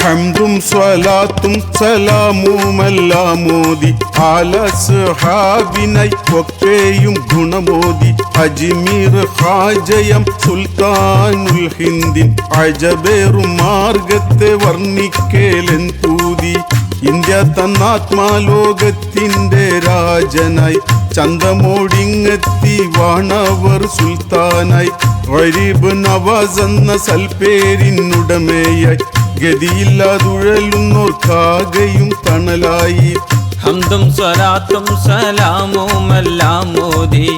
ഹംദും സ്വലാത്തും സലാമുമെല്ലാം മോദി ആലസ്ഹാബിനായി ഒക്കെയും ഗുണമോദി. അജ്മീർ ഹാജയം സുൽത്താനുൽ ഹിന്ദിൻ അജബേറും മാർഗത്തെ വർണിക്കേലൻ പൂതി. ഇന്ത്യ തന്നാത്മാലോകത്തിന്റെ രാജനായി ചന്തമോടിങ്ങെത്തി വാണവർ സുൽത്താനായി. വരിബ് നവാസ് എന്ന സൽപ്പേരിനുടമയായി ഗതിയില്ലാതുഴലുന്നോർക്കാകയും തണലായി. ഹംദും സ്വരാത്തും സലാമുമെല്ലാം മോദി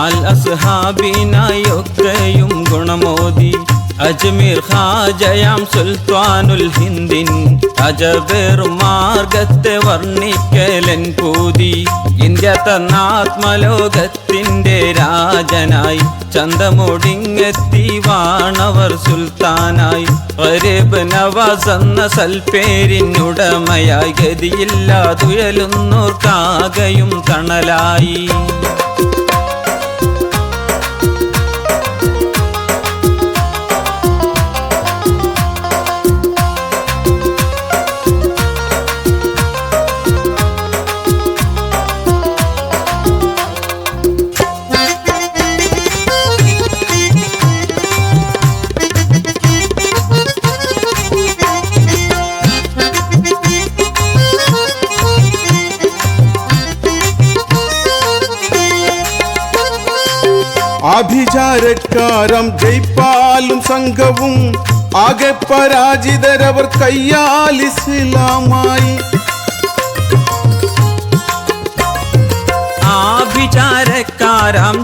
അൽ അസ്ഹാബിനായൊക്കെയും ഗുണമോദി അജ്മീർ ഖാജയാം സുൽത്താനുൽ ഹിന്ദിൻ. അജബേർ മാർഗത്തെ വർണിക്കലൻ പൂതി. ഇന്ത്യ തന്നാത്മലോകത്തിന്റെ രാജനായി. ചന്തമൊടിങ്ങെത്തി വാണവർ സുൽത്താനായി. ഗരീബ് നവാസ് എന്ന സൽപ്പേരിനുടമയായി ഗതിയില്ലാതുഴലുന്നോർക്കാകയും തണലായി. ആഭിചാരക്കാരം ജയ്പാലും സംഘവും ആകെ പരാജിതരവർ കയ്യാൽ ഇസ്ലാമായി. ആഭിചാരക്കാരാം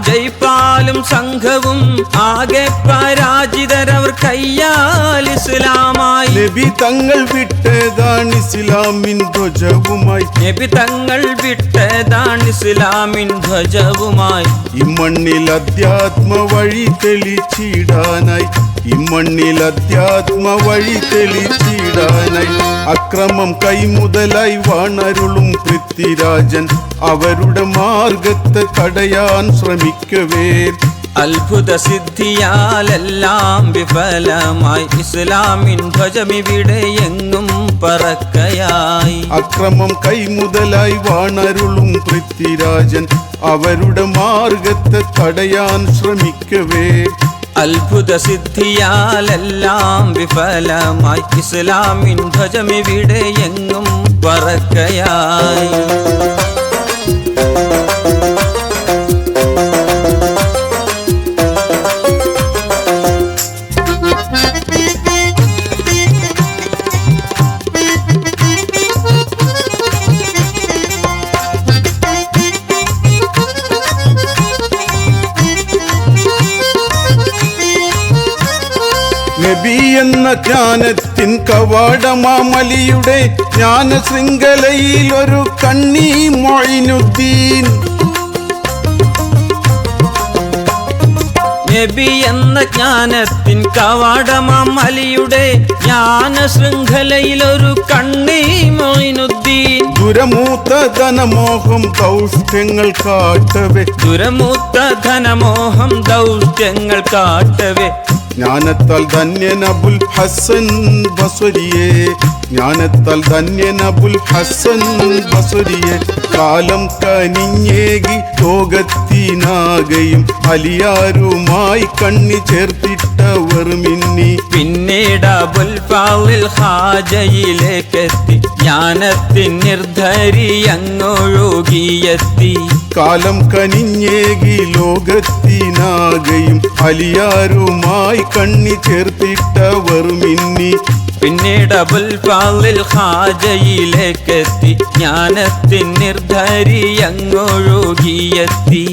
ജയ്പാലും സംഘവും ആകെ പരാജിതരവർ കയ്യാൽ ഇസ്ലാമായി. നബി തങ്ങൾ വിട്ടതാണ് ഇസ്ലാമിൻ ധ്വജവുമായി. നബി തങ്ങൾ വിട്ടതാണ് ഇസ്ലാമിൻ ധ്വജവുമായി. ഇമ്മണ്ണിൽ അധ്യാത്മ വഴി തെളിച്ചിടാനായി. ഇമ്മണ്ണിൽ അധ്യാത്മ വഴി തെളിച്ചിടാനായി. അക്രമം കൈമുതലായി വാണരുളും പൃഥ്വിരാജൻ. അവരുടെ മാർഗത്തെ തടയാൻ ശ്രമിക്കവേ അത്ഭുത സിദ്ധിയാലെല്ലാം വിഫലമായി. ഇസ്ലാമിൻ ധ്വജമിവിടെ എങ്ങും പറക്കയായി. അക്രമം കൈമുതലായി വാണരുളും പൃഥ്വിരാജൻ. അവരുടെ മാർഗത്തെ തടയാൻ ശ്രമിക്കവേ അത്ഭുത സിദ്ധിയാലെല്ലാം വിഫലമായി. ഇസ്ലാമിൻ ധ്വജമിവിടെ എങ്ങും പറക്കയായി. ജ്ഞാനത്തിൻ കവാടമാമലിയുടെ ജ്ഞാന ശൃംഖലയിൽ ഒരു കണ്ണി മൊഴിനുദ്ദീൻ. നബി എന്ന ജ്ഞാനത്തിൻ കവാടമാം അലിയുടെ ജ്ഞാന ശൃംഖലയിലൊരു കണ്ണി മൊയിനുദ്ദീൻ ദുരമൂത്ത ധനമോഹം ദൗഷ്ട്യങ്ങൾ കാട്ടവേ. ദുരമൂത്ത ധനമോഹം ദൗഷ്യങ്ങൾ കാട്ടവേ. ജ്ഞാനത്താൽ ധന്യൻ അബുൽ ഹസൻ ബസുരിയെ. ജ്ഞാനത്താൽ ധന്യൻ അബുൽ ഹസൻ ബസുരിയെ. കാലം കനിഞ്ഞേകി ലോകത്തിനാകയും അലിയാരുമായി കണ്ണി ചേർത്തിട്ടവർ മിന്നി. പിന്നീട് അബുൽ ഫാളിൽ ഹാജയിലേക്കെത്തി. ജ്ഞാനത്തിൻ നിർധരി അങ്ങൊഴുകിയെത്തി. കാലം കനിഞ്ഞേകി ലോകത്തിനാകെയും അലിയാരുമായി കണ്ണി ചേർത്തിട്ടവർ മിന്നി. പിന്നീട് അബുൽ ഫാളിൽ ഹാജയിലേക്കെത്തി. ജ്ഞാനത്തിൻ നിർധരി അങ്ങൊഴുകിയെത്തി.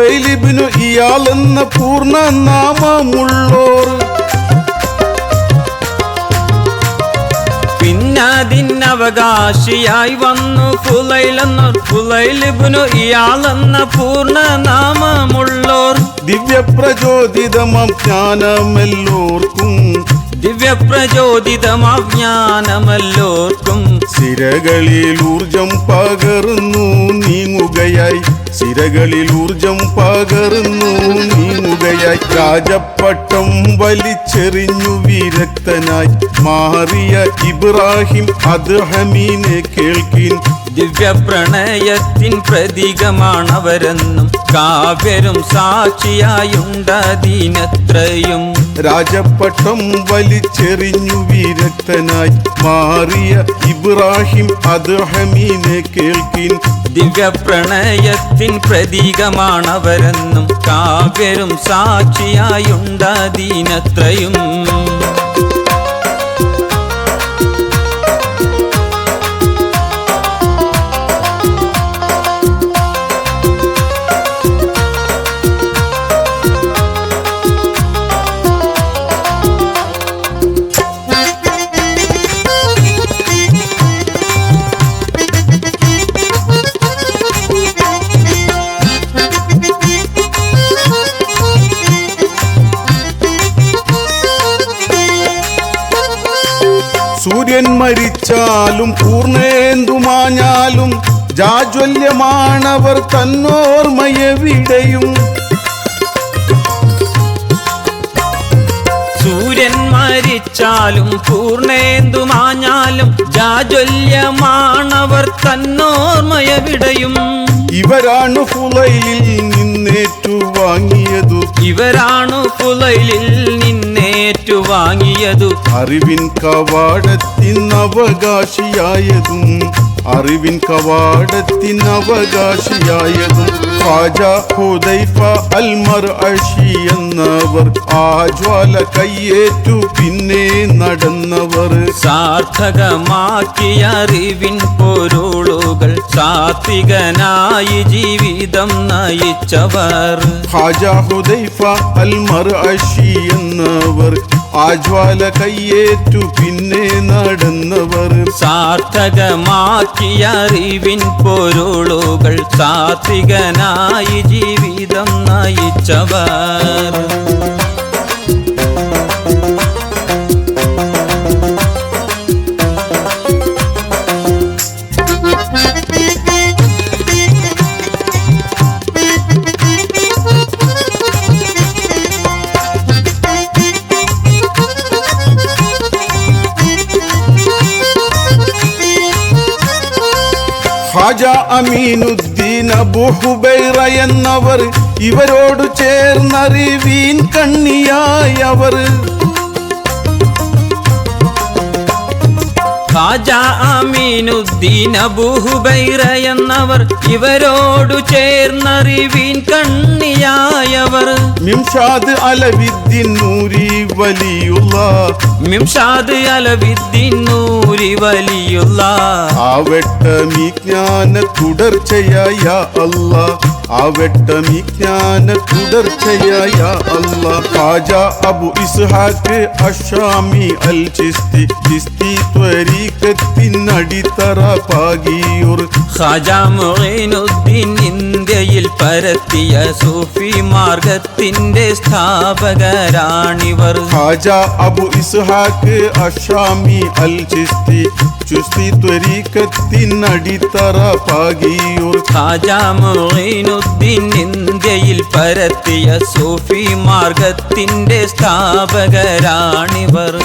ഫുലൈലിബിനു ഇയാൾ എന്ന പൂർണ നാമമുള്ളോർ. പിന്നതിനവകാശിയായി വന്നു ഫുലൈലെന്നോർ ഫുലൈലിബുനു ഇയാളെന്ന പൂർണ നാമമുള്ളോർ. ദിവ്യപ്രചോദിതമം ജ്ഞാനമെല്ലോർക്കും ദിവ്യപ്രചോദിതമാജ്ഞാനമല്ലോർക്കും സിരകളിൽ ഊർജം പകർന്നു നീങ്ങുകയായി. സിരകളിൽ ഊർജം പകർന്നു നീങ്ങുകയായി. രാജപ്പട്ടം വലിച്ചെറിഞ്ഞു വിരക്തനായി. മാറിയ ഇബ്രാഹിം അത് ഹമീനെ കേൾക്കിൻ. ദിവ്യപ്രണയത്തിൻ പ്രതീകമാണവരെന്നും കാവ്യരും സാക്ഷിയായുണ്ടതിനത്രയും. രാജപ്പട്ടം വലിച്ചെറിഞ്ഞു വിരക്തനായി മാറിയ ഇബ്രാഹിം അദ്ഹമീനെ കേൾക്കിൻ. ദിവ്യപ്രണയത്തിൻ പ്രതീകമാണവരെന്നും കാവ്യരും സാക്ഷിയായുണ്ടതിനത്രയും സൂര്യൻ മരിച്ചാലും പൂർണേന്തുമാഞ്ഞാലും ജാജ്വല്യമാണവർ തന്നോർമയെവിടെയും സൂര്യൻ മരിച്ചാലും പൂർണേന്തുമാഞ്ഞാലും ജാജ്വല്യമാണവർ തന്നോർമയവിടയും ഇവരാണ് ഫുലൈലിൽ നിന്നേറ്റു വാങ്ങിയതു ഇവരാണു പുലയിലിൽ നിന്നേറ്റു വാങ്ങിയതു അറിവിൻ കവാടത്തിൻ അവകാശിയായതും അറിവിൻ കവാടത്തിൻ അവകാശിയായതും ഹുദൈഫ അൽമർ അഷി എന്നവർ ആ ജ്വാല കയ്യേറ്റു പിന്നെ നടന്നവർ. സാർത്ഥകമാക്കിയ അറിവിൻ പൊരുളുകൾ സാത്വികനായി ജീവിതം നയിച്ചവർ. ഹാജ ഹുദൈഫ അൽമർ അഷി എന്നവർ ആ ജ്വാല കയ്യേറ്റു പിന്നെ നടന്നവർ. സാർത്ഥകമാക്കിയ അറിവിൻ പൊരുളുകൾ സാത്വികനായി ജീവിതം നയിച്ചവർ. അമീനുദ്ദീൻ അബു ഹുബൈറ എന്നവർ ഇവരോട് ചേർന്നറിവീൻ കണ്ണിയായവർ ഖാജ അമീനുദ്ദീൻ അബൂഹുബൈറ എന്നവർ ഇവരോടു ചേർന്നറിവീൻ കണ്ണിയായവർ മിംഷാദ് അലവിദ്ദീൻ നൂരി വലിയുള്ള മിംഷാദ് അല വിദ്യൂരി വലിയുള്ള ആവട്ടമീ ജ്ഞാന തുടർച്ചയായ അല്ല. ആവട്ടമീ ജ്ഞാന തുടർച്ചയായ അല്ല. ഖാജ അബു ഇസ്ഹാഖ് അഷാമി അൽ ചിസ്തി ചിസ്തി ത്വരീക്കത്തിനടിത്തറ പാകിയൂർ. ഖാജ മൊയ്നുദ്ദീൻ ഇന്ത്യയിൽ പരത്തിയ സൂഫി മാർഗത്തിന്റെ സ്ഥാപകരാണിവർ ഹാജ അബു ഇസ്ഹാഖ് അഷാമി അൽ ചിസ്തി ചുസ്തി ത്വരീക്കത്തിൻ അടിത്തറ പാകിയൂർ. ഖാജ മൊയ്നുദ്ദീൻ ഇന്ത്യയിൽ പരത്തിയ സൂഫി മാർഗത്തിന്റെ സ്ഥാപകരാണിവർ.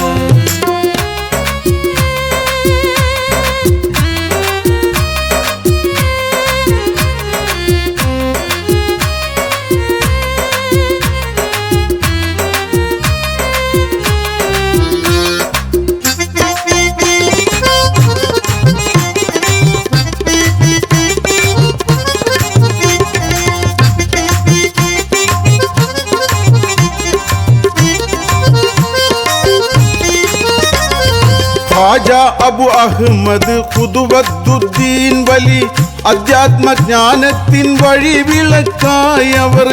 ഖാജ അബു അഹമ്മദ് ഖുദുവദ്ദുദ്ദീൻ വലി അധ്യാത്മജ്ഞാനത്തിൻ വഴി വിളക്കായവർ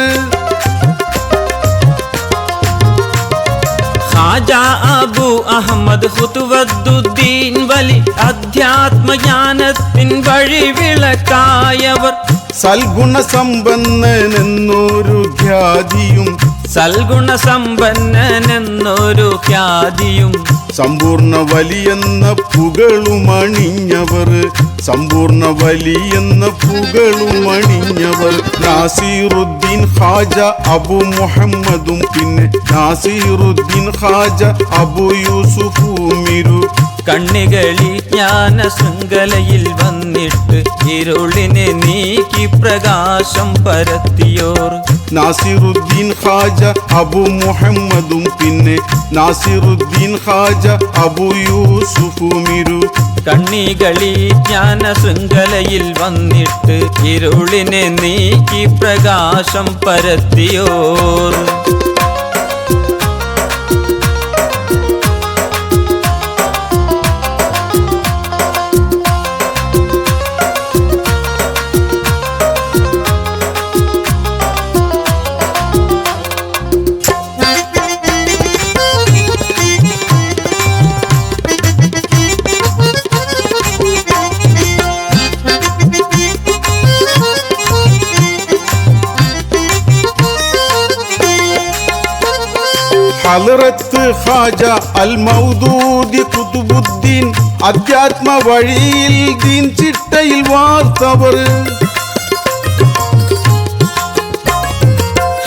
ഖാജ അബു അഹമ്മദ് ഖുതുവദ്ദുദ്ദീൻ വലി അധ്യാത്മജ്ഞാനത്തിൻ വഴി വിളക്കായവർ സൽഗുണ സമ്പന്നനെന്നൊരു ഖ്യാതിയും സൽഗുണ സമ്പന്നനെന്നൊരു ഖ്യാതിയും സമ്പൂർണ വലിയെന്ന പുകളുമണിഞ്ഞവർ സമ്പൂർണ വലിയെന്ന പുകളുമണിഞ്ഞവർ നാസീറുദ്ദീൻ ഹാജ അബു മുഹമ്മദും പിന്നെ നാസീറുദ്ദീൻ ഹാജ അബു യൂസുഫുമിരു കണ്ണികളി ജ്ഞാന ശൃംഖലയിൽ വന്നിട്ട് ഇരുളിനെ നീക്കി പ്രകാശം പരത്തിയോർ നാസിറുദ്ദീൻ ഖാജ അബു മുഹമ്മദും പിന്നെ നാസിറുദ്ദീൻ ഖാജ അബു യൂസുഫു മിരു കണ്ണികളി ജ്ഞാന ശൃംഖലയിൽ വന്നിട്ട് ഇരുളിനെ നീക്കി പ്രകാശം പരത്തിയോർ ഹലറത്ത് ഖാജ അൽ മൗദൂദി കുതുബുദ്ദീൻ. അധ്യാത്മ വഴിയിൽ ദീൻ ചിട്ടയിൽ വാർത്തവർ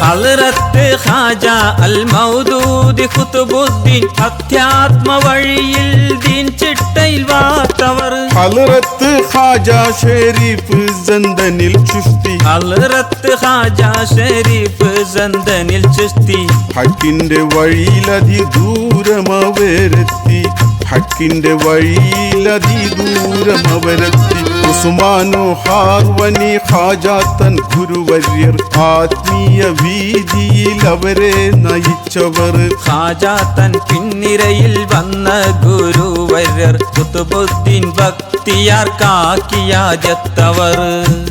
ഹലറത്ത് ഹാജ അൽ മൗദൂദി ഖുതുബുദ്ദീൻ അധ്യാത്മ വഴിയിൽ ദീൻ ചിട്ടയിൽ വാർത്തവർ. ഹലറത്ത് ഹാജ ഷെരീഫ് സന്ദനിൽ ചുഷ്ടി ഹലറത്ത് ഹാജ ഷെരീഫ് സന്ദനിൽ ചുസ്തി. ഹക്കിന്റെ വഴിയിലതി ദൂരമവരെത്തി. ഹക്കിന്റെ വഴിയിലതിദൂരം അവരത്തി. ഉസ്മാനോ ഹാർവനി ഹാജാത്തൻ ഗുരുവര്യർ ആത്മീയ വീതിയിൽ അവരെ നയിച്ചവർ. ഹാജാത്തൻ തൻ പിന്നിരയിൽ വന്ന ഗുരുവര്യർ കുത്തുബുദ്ദീൻ ഭക്തിയാർക്കാക്കിയാജത്തവർ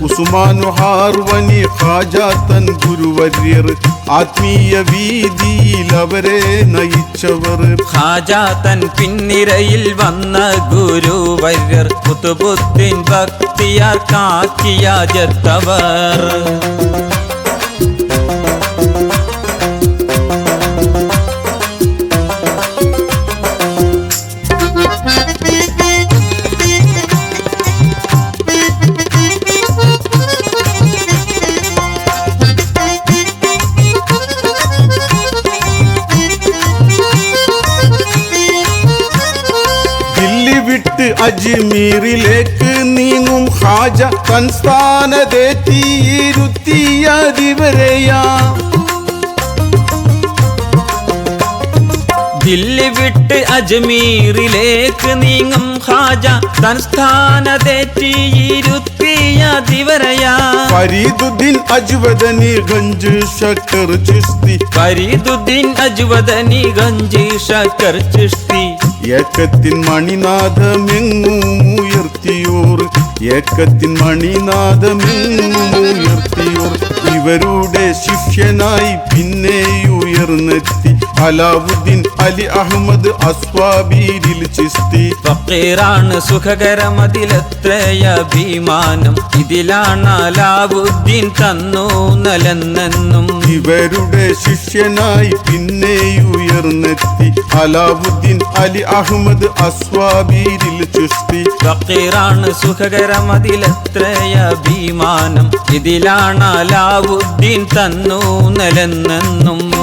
ഉസ്മാനു ഹാർവനി ഹാജാത്തൻ ഗുരുവര്യർ ആത്മീയ വീതിയിൽ അവരെ നയിച്ചവർ. ഖാജ തൻ പിന്നിരയിൽ വന്ന ഗുരുവര്യർ കുത്തുബുദ്ധിൻ ഭക്തിയാർക്കാക്കിയാജത്തവർ ദില്ലി അജ്മീറിലേക്ക് നീങ്ങും ഹാജ തൻസ്ഥാനതെത്തിയിരുത്തിയതിവരെയാ ദില്ലി വിട്ട് അജ്മീറിലേക്ക് നീങ്ങും ഹാജ തൻസ്ഥാനതെറ്റിയിരുത്തിയ ദിവരയാ ഫരീദുദ്ദീൻ അജ്വദനി ഗഞ്ച് ഷക്കർ ചിസ്തി ഫരീദുദ്ദീൻ അജ്വദനി ഗഞ്ച് ഷക്കർ ചിഷ്തി. ഏക്കത്തിൻ മണിനാഥമെങ്ങും ഉയർത്തിയോർ. ഏക്കത്തിൻ മണിനാഥമെങ്ങും ഉയർത്തിയോർ. ഇവരുടെ ശിഷ്യനായി പിന്നെ ഉയർന്നെത്തി അലാവുദ്ദീൻ അലി അഹമ്മദ് അസ്വാബീരിൽ ചിസ്തി. ഫക്കീറാണ് സുഖകരമതിലെത്രയ അഭിമാനം. ഇതിലാണ് അലാവുദ്ദീൻ തന്നു നലന്നെന്നും. ഇവരുടെ ശിഷ്യനായി പിന്നെ ഉയർന്നെത്തി. അലാവുദ്ദീൻ അലി അഹമ്മദ് അസ്വാബീരിൽ ചിസ്തി. ഫക്കീറാണ് സുഖകരമതിലെത്രയ അഭിമാനം. ഇതിലാണ് അലാവുദ്ദീൻ തന്നു നലെന്നെന്നും.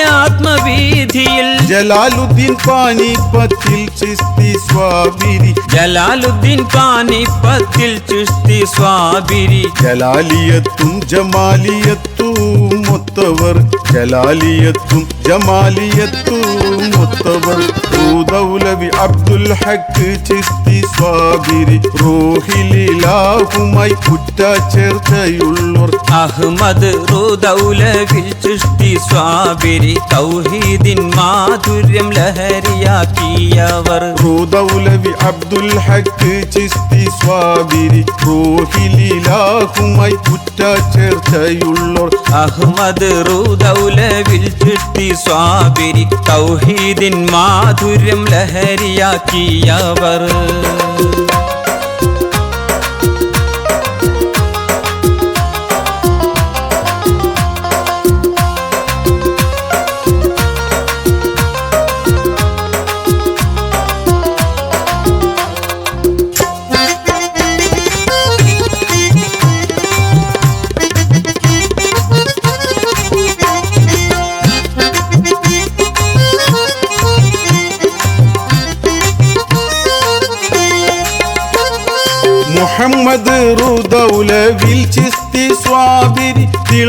പരത്യാത്മവീതിയിൽ ജലാലുദ്ദീൻ പാനിപ്പത്തിൽ ചിസ്തി സ്വാബിരി ജലാലുദ്ദീൻ പാനിപ്പത്തിൽ ചിഷ്ടി സ്വാബിരി ജലാലിയത്തും ജമാലിയത്തും ഒത്തവർ ജലാലിയത്തും ജമാലിയത്തും ഒത്തവർ ഊദൗലവി അബ്ദുൽ ഹക്ക് ചിസ്തി സ്വാബിരി റോഹിലാഹുമായി കുറ്റ ചേർച്ചയുള്ളവർ അഹ്മദ് റുദൗലവിൽ ചിഷ്ടി സ്വാബിരി തൗഹീദിൻ മാധുര്യം ലഹരിയാക്കിയവർ. റൂദൗലവി അബ്ദുൽ ഹക്ക് ചിസ്തി സ്വാബിരി റോഹിലാഹുമായി കുറ്റ ചേർച്ചയുള്ളവർ അഹ്മദ് റൂദൗലവിൽ ചിട്ടി സ്വാബിരി തൗഹീദിൻ മാധുര്യം ലഹരിയാക്കിയവർ.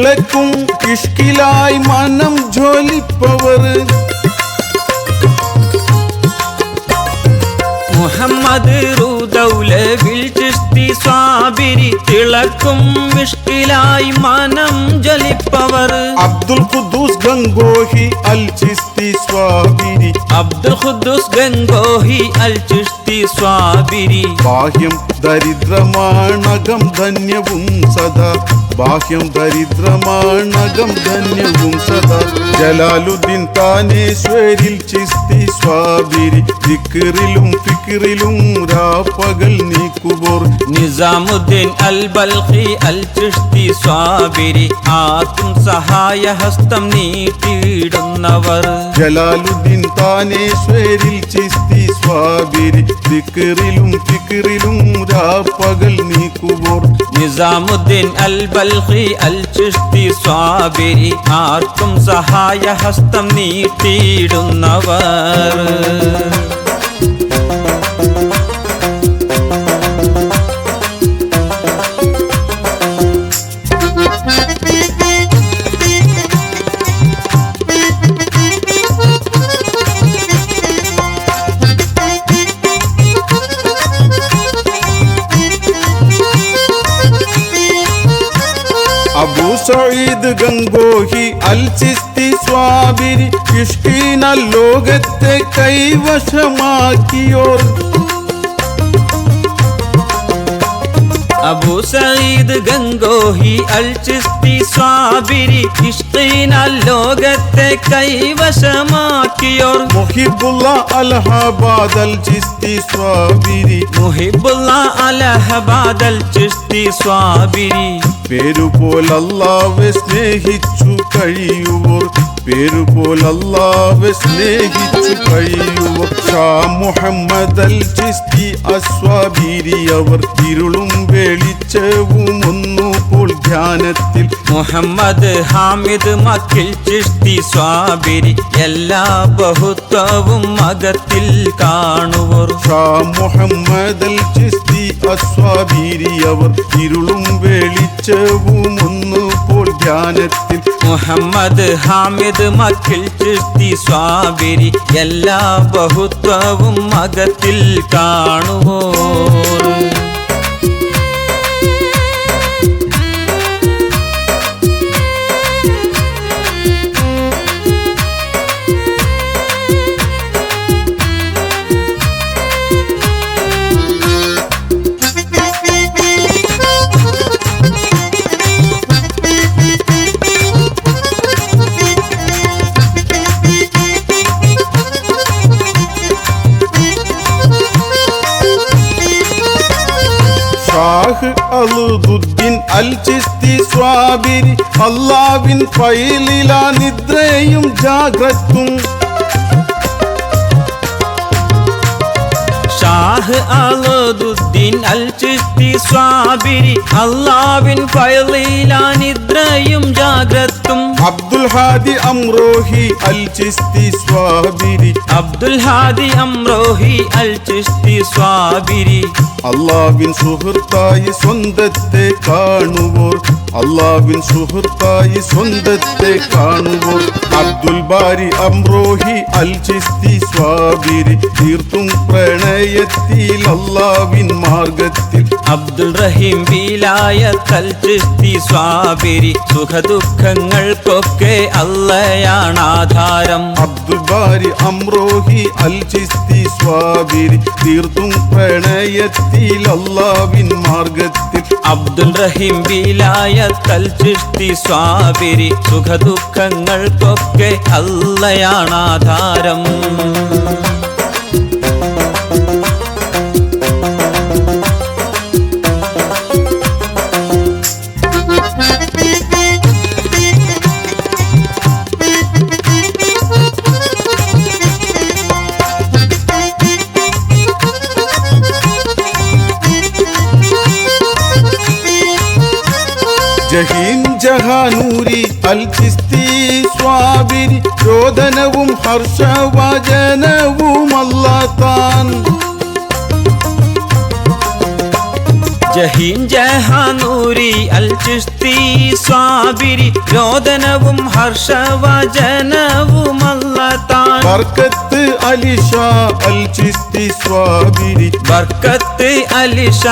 உனக்கும் സ്വാബിരി അബ്ദുൽ ഖുദ്ദൂസ് ഗംഗോഹി അൽ ചുഷ്തി സ്വാബിരി. ബാഹ്യം ദരിദ്രമാണകം ധന്യവും സദാ. ബാഹ്യം ദരിദ്രമാണകം ധന്യവും സദാ. ജലാലുദ്ദീൻ താനേശ്വരിൽ ചിസ്തി സ്വാബിരി. ദിക്റിലും ഫിക്റിലും രാപ്പകൽ നീക്കുപോർ നിസാമുദ്ദീൻ അൽ ബൽഖി അൽ ചിഷ്ടി സ്വാബിരി. ആത്തും സഹായ ഹസ്തം നീട്ടിയിടുന്നവർ ജലാലുദ്ദീൻ താനേശ്വരിൽ ചിസ്തി സ്വാബിരി ദിക്റിലും ഫിക്റിലും രാപ്പകൽ നീക്കുവോർ. നിസാമുദ്ദീൻ അൽ ബൽഖി അൽ ചിഷ്ടി സ്വാബിരി ആർക്കും സഹായ ഹസ്തം നീട്ടിയിടുന്നവർ. കൈവശമാക്കിയോർ അബു സഈദ് ഗംഗോഹി അൽ ചിസ്തി സ്വാബിരി ഇഷ്കീന ലോകത്തെ കൈവശമാക്കിയോർ മുഹിബുള്ള അലഹബാദ് അൽ ചിസ്തി സ്വാബിരി മുഹിബുള്ള അലഹബാദ് അൽ ചിസ്തി സ്വാബിരി പേരുപോൽ അല്ലാവെ സ്നേഹിച്ചു കഴിയുവോർ പേരുപോൽ അല്ലാവെ സ്നേഹിച്ചു കഴിയുവോർ ഷാ മുഹമ്മദ് അൽ ചിസ്തി അസ്വാബിരി അവർ ഇരുളും വെളിച്ചവും ഒന്നുപോൽ ധ്യാനത്തിൽ. മുഹമ്മദ് ഹാമിദ് മക്കിൽ ചിഷ്ടി സ്വാബിരി എല്ലാ ബഹുത്വവും മകത്തിൽ കാണുവർ ഷാ മുഹമ്മദ് അൽ ചിസ്തി അസ്വാബിരി അവർ ഇരുളും വെളിച്ചവും ഒന്നുപോൽ ധ്യാനത്തിൽ. മുഹമ്മദ് ഹാമിദ് മക്കിൽ തൃപ്തി സ്വാബിരി എല്ലാ ബഹുത്വവും മകത്തിൽ കാണുവോർ ഫൈലില നിദ്രയും ജാഗ്രത്തും സ്വാബിരി അള്ളാവിൻ ഫയലിലാനിദ്രയും ജാഗ്രത്തും അബ്ദുൽ ഹാദി അംറോഹി അൽ ചിസ്തി സ്വാബിരി അബ്ദുൽ ഹാദി അംറോഹി അൽ ചിസ്തി സ്വാബിരി അള്ളാവിൻ സുഹൃത്തായി സ്വന്തത്തെ കാണുവോർ അള്ളാവിൻ സുഹൃത്തായി സ്വന്തത്തെ കാണുവോർ അബ്ദുൽ ബാരി അംറോഹി അൽ ചിസ്തി സ്വാബിരി തീർത്തും പ്രണയത്തിൽ അള്ളാവിൻ മാർഗത്തിൽ അബ്ദുൽ റഹീം ബീലായ തൽ ചിസ്തി സ്വാബിരി സുഖദുഃഖങ്ങൾക്കൊക്കെ അല്ലയാണ് ആധാരം അബ്ദുൽ ബാരി അംറോഹി അൽ ചിസ്തി സ്വാബിരി തീർത്തും പ്രണയത്തിൽ അള്ളാവിൻ മാർഗത്തിൽ. അബ്ദുൽ റഹീം തൽ ചിസ്തി സ്വാബിരി സുഖദുഃഖങ്ങൾക്കൊക്കെ അല്ലയാണ് ആധാരം ജഹീൻ ജഹാനൂരി അൽ ചിസ്തി സ്വാബിരി രോദനവും ഹർഷവചനവും അല്ലാത്താൻ ജഹീൻ ജഹാനൂരി അൽ ചുസ്തി സ്വാബിരി രോദനവും ഹർഷവചനവുമല്ലതാൻ. ബർക്കത്ത് അലിഷ അൽ ചുസ്തി സ്വാബിരി. ബർക്കത്ത് അലിഷ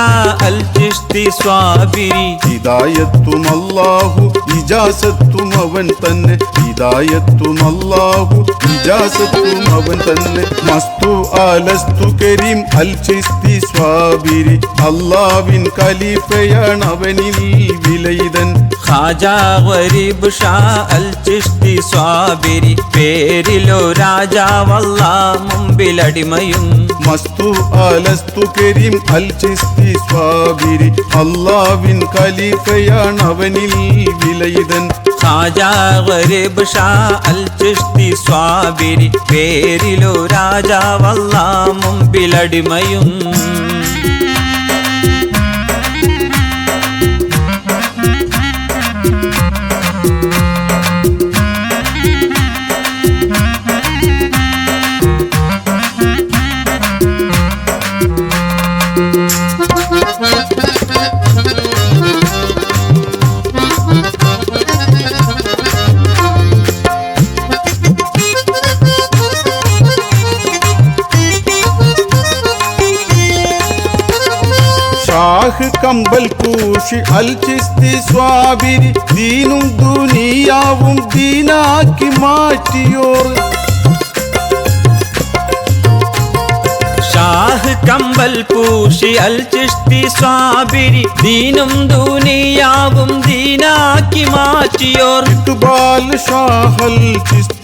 അൽ ചുസ്തി സ്വാബിരി. ഹിദായത്തും അല്ലാഹു ഇജാസത്തും അവൻ തന്നെ. ഹിദായത്തും അല്ലാഹു ഇജാസത്തും അവൻ തന്നെ. മസ്തു ആലസ്തു കരീം അൽ ചിസ്തി സ്വാബിരി. അല്ലാവിൻ ഖലീഫയാണ് അവനിൽ വിലയിതൻ. ഖാജ ഷാ അൽ ചിസ്തി സ്വാബിരി. പേരിലോ രാജാവല്ല മുമ്പിലടിമയും മസ്തു ആലസ്തു കരീം അൽ ചിസ്തി സ്വാബിരി. അല്ലാവിൻ ഖലീഫയാണ് അവനിൽ വിലയിതൻ. ഖാജ ഷാ അൽ ചിസ്തി സ്വാബിരി. പേരിലോ രാജാവല്ല മുമ്പിലടിമയും കമ്പൽ പൂഷി അൽ ചിസ്തി സ്വാബിരി ദീനും ദുനിയാവും ദീനാക്കി മാറ്റിയോർ ഷാഹ് കമ്പൽ പൂഷി അൽ ചിസ്തി സ്വാബിരി ദീനും ദുനിയാവും ദീനാക്കി മാറ്റിയോർ ഇക്ബാൽ ഷാഹൽ ചിസ്തി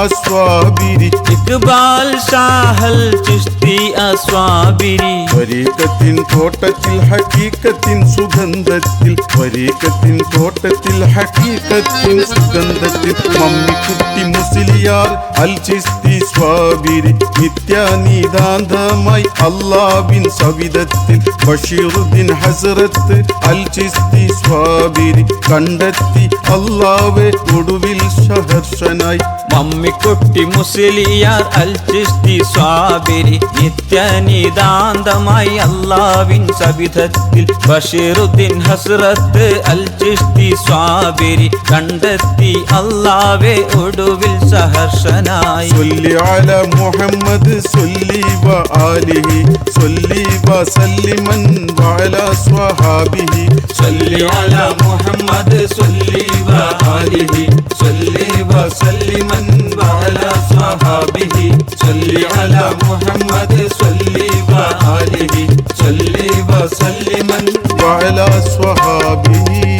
അസ്വാബിരി. ഇക്ബാൽ ഷാഹൽ ചിസ്തി അസ്വാബിരി. വരീക്കത്തിൻ തോട്ടത്തിൽ ഹക്കീക്കത്തിൻ സുഗന്ധത്തിൽ. വരീക്കത്തിൻ തോട്ടത്തിൽ ഹക്കീക്കത്തിൻ സുഗന്ധത്തിൽ. മമ്മിക്കുട്ടി മുസ്ലിയാർ അൽ ചിസ്തി സ്വാബിരി. നിത്യാനീതാന്തമായി അല്ലാബിൻ സവിധത്തിൽ. ബഷീറുദ്ദീൻ ഹസറത്ത് അൽ ചിസ്തി സ്വാബിരി. കണ്ടെത്തി അല്ലാവെ ഒടുവിൽ സഹർഷനായി. മമ്മിക്കുട്ടി മുസ്ലിയാർ അൽ ചിസ്തി സ്വാബിരി നിത്യനിതാന്തമായി അള്ളാവിൻ സവിധത്തിൽ ബഷീറുദ്ദീൻ ഹസ്രത്ത് അൽ ചിസ്തി സ്വാബിരി കണ്ടെത്തി അള്ളാവെ ഒടുവിൽ സഹർഷനായി صل على محمد صل وآله صل وسلما وعلى صحابه صل على محمد صل وآله صل وسلما وعلى صحابه